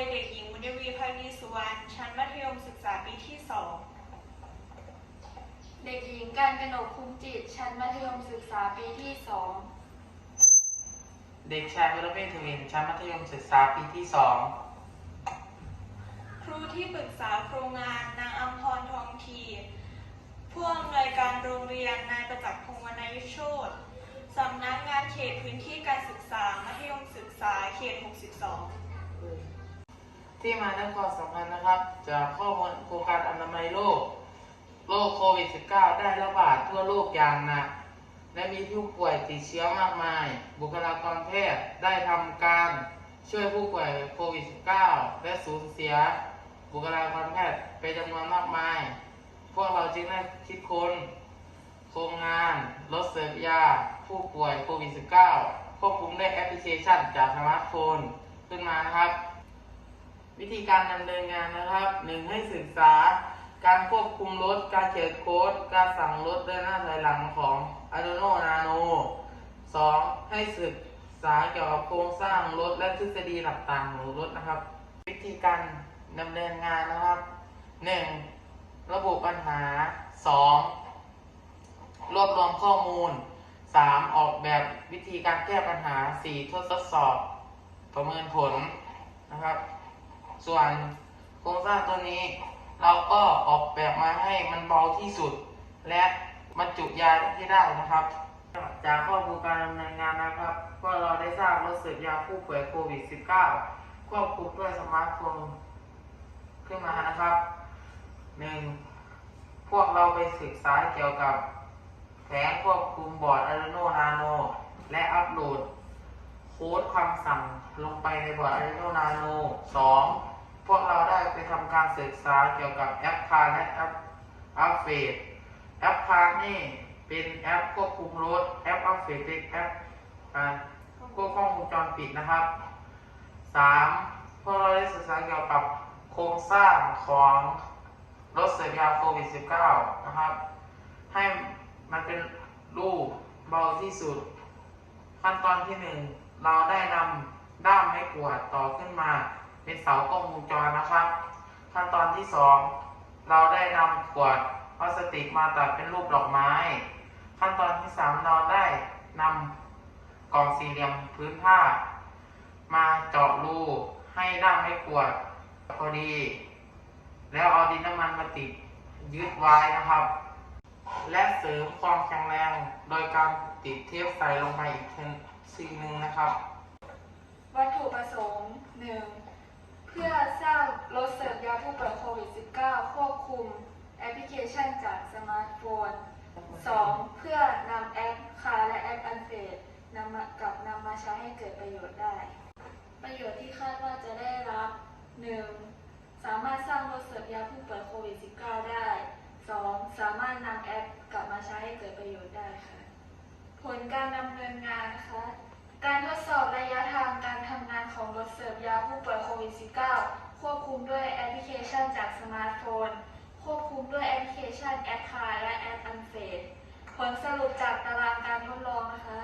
ยเด็กหญิงมุนวีภัยดีสุวรรณชั้นมัธยมศึกษาปีที่2เด็กหญิงการกนกคุ้มจิต ชั้นมัธยมศึกษาปีที่สองเด็กชายวรเวททวินชั้นมัธยมศึกษาปีที่สองครูที่ปรึกษาโครงงานนางอัมพรทองทีผู้อำนวยการโรงเรียนนายประจักษ์พงศ์วรรณยุโชตสำนักงานเขตพื้นที่การศึกษา มัธยมศึกษาเขต 62 ที่มาในความสำคัญนะครับ จากข้อมูลโครงการอนามัยโลก โรคโควิด -19 ได้ระบาดทั่วโลกอย่างหนัก และมีผู้ป่วยติดเชื้อมากมาย บุคลากรแพทย์ได้ทำการช่วยผู้ป่วยโควิด -19 และสูญเสีย บุคลากรแพทย์เป็นจำนวนมากมาย พวกเราจึงได้คิดค้น โครงงานรถเสิร์ฟยา ผู้ป่วยโควิด -19 ควบคุมด้วยแอปพลิเคชันจากสมาร์ทโฟนขึ้นมานะครับ วิธีการดำเนินงานนะครับหนึ่งให้ศึกษา การควบคุมรถ การเขียนโค้ด การสั่งรถเดินหน้าถอยหลังของ Arduino Nano สองให้ศึกษาเกี่ยวกับโครงสร้างรถและทฤษฎีหลักต่างของรถนะครับ วิธีการดำเนินงานนะครับหนึ่งระบุปัญหาสองรวบรวมข้อมูลสามออกแบบวิธีการแก้ปัญหาสี่ทดสอบ ประเมินผลนะครับ ส่วนโครงสร้างตัวนี้ เราก็ออกแบบมาให้มันเบาที่สุด และบรรจุยาที่ได้นะครับ จากข้อมูลการดำเนินงานนะครับ ก็เราได้สร้างรถเสพยาผู้ป่วยโควิด -19 ควบคุมด้วยสมาร์ทโฟนขึ้นมานะครับหนึ่งพวกเราไปศึกษาเกี่ยวกับแผงควบคุมบอร์ด Arduino Nano และอัปโหลด โค้ดคำสั่ง ลงไปในบอร์ด Arduino Nano 2. พวกเราได้ไปทำการศึกษาเกี่ยวกับแอปคาร์และแอปอัพเฟดแอปคาร์นี่เป็นแอปควบคุมรถ แอปอัพเฟดเป็นแอปการควบคุมวงจรปิดนะครับ 3. พวกเราได้ศึกษาเกี่ยวกับโครงสร้างของรถเสพยาโควิด -19 นะครับ ให้มันเป็นรูปเบาที่สุด ขั้นตอนที่หนึ่งเราได้นำ ด้ามไม้กวาดต่อขึ้นมา เป็นเสากล้องวงจรนะครับ ขั้นตอนที่สองเราได้นำขวดพลาสติกมาตัดเป็นรูปดอกไม้ ขั้นตอนที่สามเราได้นำกล่องสี่เหลี่ยมพื้นผ้า มาเจาะรูให้ด้ามไม้กวาดพอดี แล้วเอาดินน้ำมันมาติดยึดไว้นะครับ และเสริมความแข็งแรงโดยการติดเทปใส่ลงไปอีกทีนึงนะครับ วัตถุประสงค์หนึ่งเพื่อสร้างรถเสิร์ฟยาผู้ป่วยโควิด -19 ควบคุมแอปพลิเคชันจากสมาร์ทโฟน 2. เพื่อนำแอปคาและแอปอันเฟดนำมากลับนำมาใช้ให้เกิดประโยชน์ได้ ประโยชน์ที่คาดว่าจะได้รับ 1. สามารถสร้างรถเสิร์ฟยาผู้ป่วยโควิด -19 ได้ 2. สามารถนำแอปกลับมาใช้ให้เกิดประโยชน์ได้ค่ะ ผลการดำเนินงานนะคะ การทดสอบ เสิร์ฟยาผู้ป่วยโควิด -19 ควบคุมด้วยแอปพลิเคชันจากสมาร์ทโฟน ควบคุมด้วยแอปพลิเคชันแอปคาและแอปอันเฟดผลสรุปจากตารางการทดลองนะคะ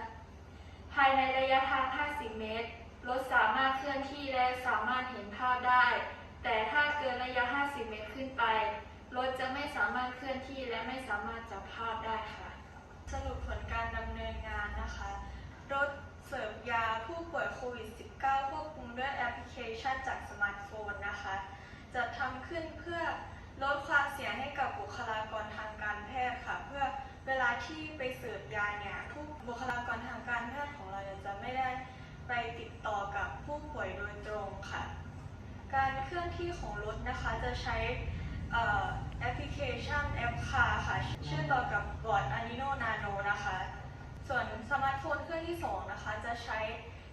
ภายในระยะทาง 50 เมตร รถสามารถเคลื่อนที่และสามารถเห็นภาพได้ แต่ถ้าเกินระยะ 50 เมตรขึ้นไป รถจะไม่สามารถเคลื่อนที่และไม่สามารถจับภาพได้ค่ะ สรุปผลการดำเนินงานนะคะ รถเสร์ฟยาผู้ป่วยโควิด -19 ควบคุมด้วยแอปพลิเคชันจากสมาร์ทโฟนนะคะ จะทำขึ้นเพื่อลดความเสี่ยงให้กับบุคลากรทางการแพทย์ค่ะ เพื่อเวลาที่ไปเสร์ฟยาเนี่ยทุกบุคลากรทางการแพทย์ของเราจะไม่ได้ไปติดต่อกับผู้ป่วยโดยตรงค่ะ การเคลื่อนที่ของรถนะคะจะใช้แอปพลิเคชันแอปคาค่ะ เชื่อมต่อกับบอร์ด Arduino Nano นะคะ ส่วนสมาร์ทโฟนเครื่องที่ 2 นะคะ จะใช้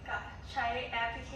กับ ใช้แอปพลิเค